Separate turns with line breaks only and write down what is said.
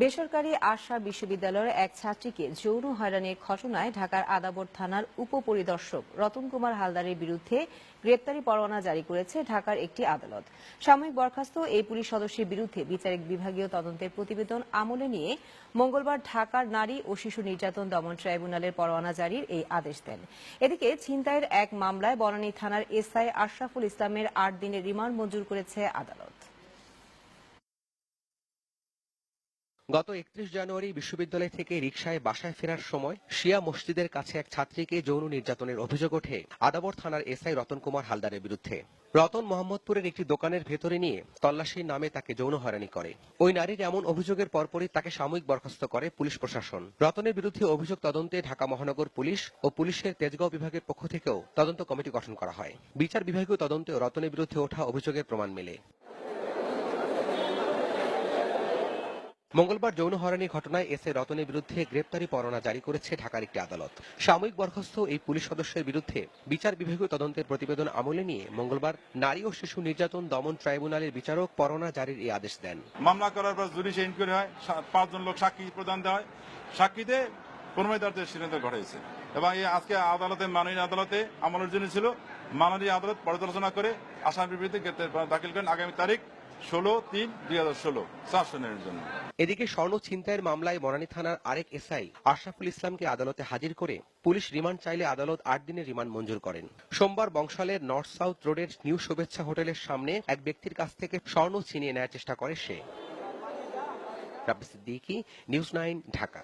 বেসরকারি আশা বিশ্ববিদ্যালয়ের এক ছাত্রীকে যৌন হয়রানির ঘটনায় ঢাকার আদাবর থানার উপপরিদর্শক রতন কুমার হালদারের বিরুদ্ধে গ্রেপ্তারি পরোয়ানা জারি করেছে ঢাকার একটি আদালত। সাময়িক বরখাস্ত এই পুলিশ সদস্যের বিরুদ্ধে বিচারিক বিভাগীয় তদন্তের প্রতিবেদন আমলে নিয়ে মঙ্গলবার ঢাকার নারী ও শিশু নির্যাতন দমন ট্রাইব্যুনালের পরোয়ানা জারির এই আদেশ দেন। এদিকে ছিনতাইয়ের এক মামলায় বনানী থানার এসআই আশরাফুল ইসলামের আট দিনের রিমান্ড মঞ্জুর করেছে আদালত।
গত একত্রিশ জানুয়ারি বিশ্ববিদ্যালয় থেকে রিকশায় বাসায় ফেরার সময় শিয়া মসজিদের কাছে এক ছাত্রীকে যৌন নির্যাতনের অভিযোগ ওঠে আদাবর থানার এসআই রতন কুমার হালদারের বিরুদ্ধে। রতন মোহাম্মদপুরের একটি দোকানের ভেতরে নিয়ে তল্লাশির নামে তাকে যৌন হয়রানি করে। ওই নারীর এমন অভিযোগের পরপরই তাকে সাময়িক বরখাস্ত করে পুলিশ প্রশাসন। রতনের বিরুদ্ধে অভিযোগ তদন্তে ঢাকা মহানগর পুলিশ ও পুলিশের তেজগাঁও বিভাগের পক্ষ থেকেও তদন্ত কমিটি গঠন করা হয়। বিচার বিভাগীয় তদন্তেও রতনের বিরুদ্ধে ওঠা অভিযোগের প্রমাণ মেলে। মঙ্গলবার যৌন হয়রানির ঘটনায় এস এ রতনের বিরুদ্ধে গ্রেপ্তারি পরোয়ানা জারি করেছে ঢাকার একটি আদালত। সাময়িক বরখাস্ত এই পুলিশ সদস্যের বিরুদ্ধে বিচার বিভাগীয় তদন্তের প্রতিবেদন আমলে নিয়ে মঙ্গলবার নারী ও শিশু নির্যাতন দমন ট্রাইব্যুনালের বিচারক পরোয়ানা জারির এই আদেশ দেন।
মামলা করার পর জুডিশিয়াল ইনকোয়ারি হয় পাঁচজন লোক সাক্ষী প্রদান দেওয়া হয়। সাক্ষীতে প্রমাণিতার্থের সিদ্ধান্ত ঘটেছে এবং এই আজকে আদালতে, মাননীয় আদালতে আমলের জন্য ছিল, মাননীয় আদালত পর্যালোচনা করে আসামির বিরুদ্ধে দাখিল করেন আগামী তারিখ ষোলো তিন দুই হাজার ষোলো, চার জন্য।
এদিকে স্বর্ণ ছিনতাইয়ের মামলায় বনানী থানার আরেক এসআই আশরাফুল ইসলামকে আদালতে হাজির করে পুলিশ রিমান্ড চাইলে আদালত আট দিনের রিমান্ড মঞ্জুর করেন। সোমবার বংশালের নর্থ সাউথ রোডের নিউ শুভেচ্ছা হোটেলের সামনে এক ব্যক্তির কাছ থেকে স্বর্ণ ছিনিয়ে নেওয়ার চেষ্টা করে সে। News nine, Dhaka.